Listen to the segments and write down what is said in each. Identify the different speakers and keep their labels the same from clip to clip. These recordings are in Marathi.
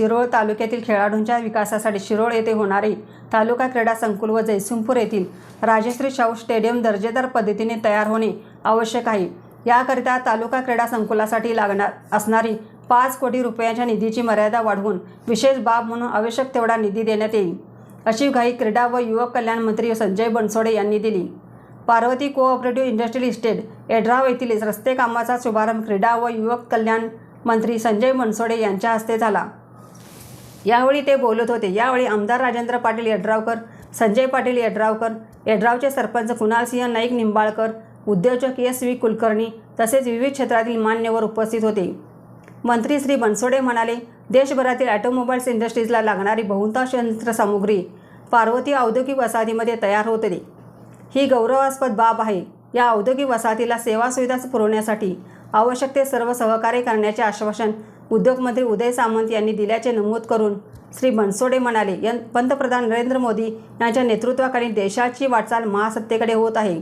Speaker 1: शिरोळ तालुक्यातील खेळाडूंच्या विकासासाठी शिरोळ येथे होणारे तालुका क्रीडा संकुल व जयसिंगपूर येथील राजश्री शाहू स्टेडियम दर्जेदार पद्धतीने तयार होणे आवश्यक आहे. याकरिता तालुका क्रीडा संकुलासाठी लागणार असणारी पाच कोटी रुपयांच्या निधीची मर्यादा वाढवून विशेष बाब म्हणून आवश्यक तेवढा निधी देण्यात येईल अशी ग्वाही क्रीडा व युवक कल्याण मंत्री संजय बनसोडे यांनी दिली. Parvati cooperative industrial estate Yadrav येथील रस्ते कामाचा शुभारंभ क्रीडा व युवक कल्याण मंत्री संजय बनसोडे यांच्या हस्ते झाला. यावेळी ते बोलत होते. यावेळी आमदार राजेंद्र पाटील यड्रावकर संजय पाटील यड्रावकर यड्रावचे सरपंच कुणालसिंह नाईक निंबाळकर उद्योजक एस व्ही कुलकर्णी तसेच विविध क्षेत्रातील मान्यवर उपस्थित होते. मंत्री श्री बनसोडे म्हणाले देशभरातील ऑटोमोबाईल्स इंडस्ट्रीजला लागणारी बहुतांश यंत्रसामुग्री पार्वती औद्योगिक वसाहतीमध्ये तयार होते ही गौरवास्पद बाब आहे. या औद्योगिक वसाहतीला सेवा सुविधा पुरवण्यासाठी आवश्यक ते सर्व सहकार्य करण्याचे आश्वासन उद्योगमंत्री उदय सामंत यांनी दिल्याचे नमूद करून श्री बनसोडे म्हणाले यं पंतप्रधान नरेंद्र मोदी यांच्या नेतृत्वाखाली देशाची वाटचाल महासत्तेकडे होत आहे.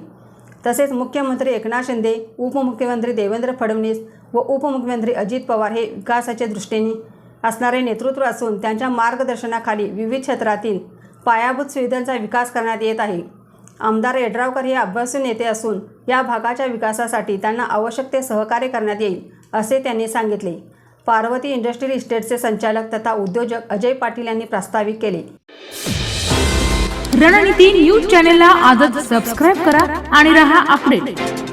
Speaker 1: तसेच मुख्यमंत्री एकनाथ शिंदे उपमुख्यमंत्री देवेंद्र फडणवीस व उपमुख्यमंत्री अजित पवार हे विकासाच्या दृष्टीने असणारे नेतृत्व असून त्यांच्या मार्गदर्शनाखाली विविध क्षेत्रातील पायाभूत सुविधांचा विकास करण्यात येत आहे. आमदार एडरावकर हे अभ्यासू नेते असून या भागाच्या विकासासाठी त्यांना आवश्यक ते सहकार्य करण्यात येईल असे त्यांनी सांगितले. पार्वती इंडस्ट्रियल इस्टेटचे संचालक तथा उद्योजक अजय पाटील यांनी प्रस्तावित केले.
Speaker 2: रणनीती न्यूज चॅनेलला आजच सबस्क्राईब करा आणि रहा अपडेट